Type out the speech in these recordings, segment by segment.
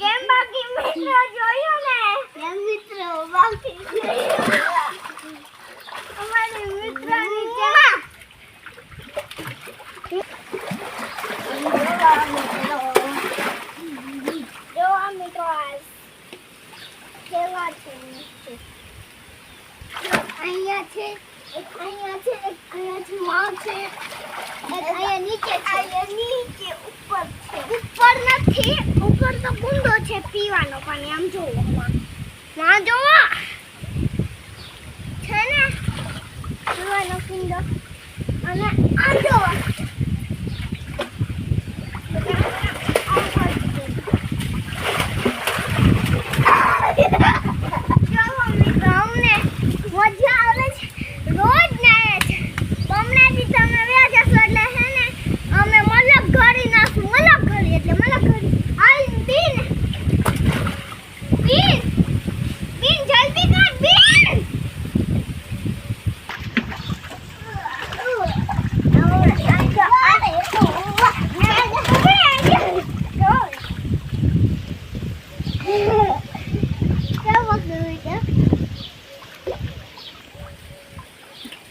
કેમ બાકી મિત્રો જોયું ને? કેમ મિત્રો બાકી અમારી મિત્રની ત્યાં મિત્રો કેવા છે. અહીંયા છે એક અહીંયા છે એક અહીંયા છે માં છે. એક અહીંયા નીચે અહીંયા નીચે ઉપર છે. ઉપર નથી ઉપર તો કુંડો છે પીવાનો પાણી આમ જોવો માં જોવો. છે ને? પીવાનો કુંડો અને આ જોવો.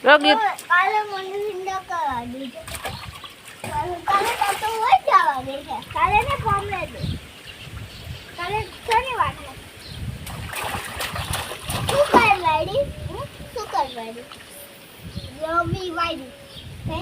રોગી. કાલે મને વિંડો કરવા દીધો. કાલે તો હોય જવા દે કાલે ને ફોર્મ દે. કાલે શનિવાર વાત શું કર વાડી શું કર વાડી રવિ વાડી હે?